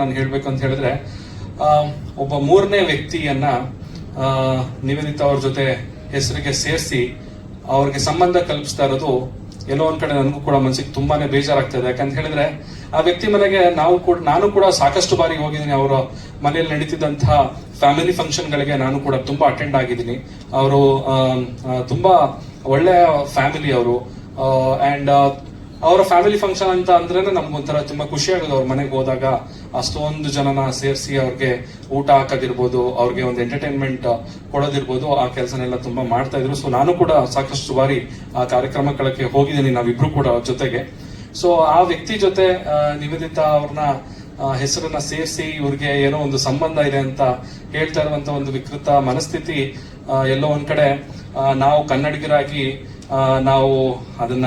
ನಾನು ಹೇಳ್ಬೇಕು ಅಂತ ಹೇಳಿದ್ರೆ ಒಬ್ಬ ಮೂರನೇ ವ್ಯಕ್ತಿಯನ್ನ ನಿವೇದಿತಾ ಅವ್ರ ಜೊತೆ ಹೆಸರಿಗೆ ಸೇರಿಸಿ ಅವ್ರಿಗೆ ಸಂಬಂಧ ಕಲ್ಪಿಸ್ತಾ ಇರೋದು ಎಲ್ಲೋ ಒಂದ್ ಕಡೆ ನನಗೂ ಕೂಡ ಮನ್ಸಿಗೆ ತುಂಬಾನೇ ಬೇಜಾರಾಗ್ತದೆ. ಯಾಕಂತ ಹೇಳಿದ್ರೆ, ಆ ವ್ಯಕ್ತಿ ಮನೆಗೆ ನಾವು ಕೂಡ, ನಾನು ಕೂಡ ಸಾಕಷ್ಟು ಬಾರಿ ಹೋಗಿದ್ದೀನಿ. ಅವರ ಮನೆಯಲ್ಲಿ ನಡೀತಿದ್ದಂತಹ ಫ್ಯಾಮಿಲಿ ಫಂಕ್ಷನ್ ಗಳಿಗೆ ನಾನು ಕೂಡ ತುಂಬಾ ಅಟೆಂಡ್ ಆಗಿದ್ದೀನಿ. ಅವರು ತುಂಬಾ ಒಳ್ಳೆಯ ಫ್ಯಾಮಿಲಿ ಅವರು. ಅಂಡ್ ಅವರ ಫ್ಯಾಮಿಲಿ ಫಂಕ್ಷನ್ ಅಂತ ಅಂದ್ರೆ ನಮ್ಗೊಂಥರ ತುಂಬಾ ಖುಷಿ ಆಗೋದು. ಅವ್ರ ಮನೆಗೆ ಹೋದಾಗ ಅಷ್ಟೊಂದು ಜನನ ಸೇರಿಸಿ ಅವ್ರಿಗೆ ಊಟ ಹಾಕೋದಿರ್ಬೋದು, ಅವ್ರಿಗೆ ಒಂದು ಎಂಟರ್ಟೈನ್ಮೆಂಟ್ ಕೊಡೋದಿರ್ಬೋದು, ಆ ಕೆಲಸನೆಲ್ಲ ತುಂಬಾ ಮಾಡ್ತಾ ಇದ್ರು. ಸೊ ನಾನು ಕೂಡ ಸಾಕಷ್ಟು ಬಾರಿ ಆ ಕಾರ್ಯಕ್ರಮಗಳಿಗೆ ಹೋಗಿದ್ದೀನಿ, ನಾವಿಬ್ರು ಕೂಡ ಅವ್ರ ಜೊತೆಗೆ. ಸೊ ಆ ವ್ಯಕ್ತಿ ಜೊತೆ ನಿವೇದಿತ ಅವ್ರನ್ನ ಹೆಸರನ್ನ ಸೇರಿಸಿ ಇವ್ರಿಗೆ ಏನೋ ಒಂದು ಸಂಬಂಧ ಇದೆ ಅಂತ ಹೇಳ್ತಾ ಇರುವಂತ ಒಂದು ವಿಕೃತ ಮನಸ್ಥಿತಿ ಎಲ್ಲೋ ಒಂದ್ ಕಡೆ ನಾವು ಕನ್ನಡಿಗರಾಗಿ ನಾವು ಅದನ್ನ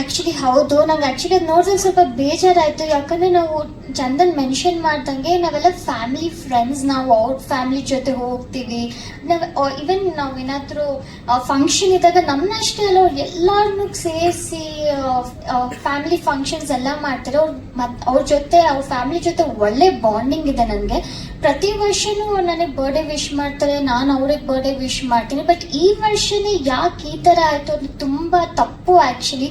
ಆಕ್ಚುಲಿ ಹೌದು. ನಂಗೆ ಆಕ್ಚುಲಿ ಅದು ನೋಡಿದ್ರೆ ಸ್ವಲ್ಪ ಬೇಜಾರಾಯಿತು. ಯಾಕಂದ್ರೆ ನಾವು ಚಂದನ್ ಮೆನ್ಷನ್ ಮಾಡ್ದಂಗೆ ನಾವೆಲ್ಲ ಫ್ಯಾಮಿಲಿ ಫ್ರೆಂಡ್ಸ್ ನಾವು ಅವ್ರ ಫ್ಯಾಮಿಲಿ ಜೊತೆ ಹೋಗ್ತೀವಿ. ನಾವು ಇವನ್ ನಾವು ಏನಾದರೂ ಫಂಕ್ಷನ್ ಇದ್ದಾಗ ನಮ್ಮನ್ನಷ್ಟೇ ಅಲ್ಲ, ಅವ್ರು ಎಲ್ಲರನ್ನೂ ಸೇರಿಸಿ ಫ್ಯಾಮಿಲಿ ಫಂಕ್ಷನ್ಸ್ ಎಲ್ಲ ಮಾಡ್ತಾರೆ. ಅವ್ರು ಮತ್ತು ಅವ್ರ ಜೊತೆ, ಅವ್ರ ಫ್ಯಾಮಿಲಿ ಜೊತೆ ಒಳ್ಳೆ ಬಾಂಡಿಂಗ್ ಇದೆ ನನಗೆ ಪ್ರತಿ ವರ್ಷನೂ ನನಗೆ ಬರ್ಡೇ ವಿಶ್ ಮಾಡ್ತಾರೆ, ನಾನು ಅವ್ರಿಗೆ ಬರ್ಡೇ ವಿಶ್ ಮಾಡ್ತೀನಿ. ಬಟ್ ಈ ವರ್ಷನೇ ಯಾಕೆ ಈ ಥರ ಆಯಿತು ಅದು ತುಂಬ ತಪ್ಪು ಆ್ಯಕ್ಚುಲಿ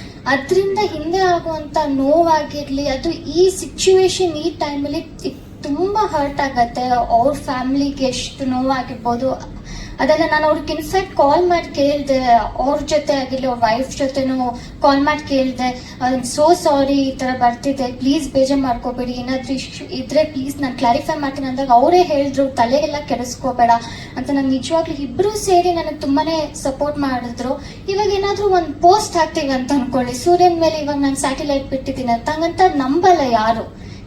ಅದರಿಂದ ಹಿಂದೆ ಆಗುವಂಥ ನೋವಾಗಿರಲಿ, ಅದು ಈ ಸಿಚುವೇಶನ್ ಈ ಟೈಮಲ್ಲಿ ತುಂಬ ಹರ್ಟ್ ಆಗತ್ತೆ. ಅವ್ರ ಫ್ಯಾಮಿಲಿಗೆ ಎಷ್ಟು ನೋವಾಗಿರ್ಬೋದು ಅದೆಲ್ಲ ನಾನು ಅವ್ರಿಗೆ ಇನ್ಫ್ಯಾಕ್ಟ್ ಕಾಲ್ ಮಾಡಿ ಕೇಳಿದೆ, ಅವ್ರ ಜೊತೆ ಆಗಿಲ್ಲ ಅವ್ರ ವೈಫ್ ಜೊತೆನೂ ಕಾಲ್ ಮಾಡಿ ಕೇಳಿದೆ ಸೋ ಸಾರಿ ಈ ಥರ ಬರ್ತಿದೆ ಪ್ಲೀಸ್ ಬೇಜಾರು ಮಾಡ್ಕೋಬೇಡಿ, ಏನಾದರೂ ಇಶ್ಯೂ ಇದ್ರೆ ಪ್ಲೀಸ್ ನಾನು ಕ್ಲಾರಿಫೈ ಮಾಡ್ತೀನಿ. ಅಂದಾಗ ಅವರೇ ಹೇಳಿದ್ರು, ತಲೆಗೆಲ್ಲ ಕೆಡಿಸ್ಕೋಬೇಡ. ಅಂತ ನಾನು ನಿಜವಾಗ್ಲೂ ಇಬ್ಬರೂ ಸೇರಿ ನನಗೆ ತುಂಬಾನೇ ಸಪೋರ್ಟ್ ಮಾಡಿದ್ರು. ಇವಾಗ ಏನಾದರೂ ಒಂದು ಪೋಸ್ಟ್ ಹಾಕ್ತೀವಿ ಅಂತ ಅನ್ಕೊಳ್ಳಿ. ಸೂರ್ಯನ ಮೇಲೆ ಇವಾಗ ನಾನು ಸ್ಯಾಟಲೈಟ್ ಬಿಟ್ಟಿದ್ದೀನಿ ಅಂತ ಹಂಗಂತ ನಂಬಲ್ಲ ಯಾರು.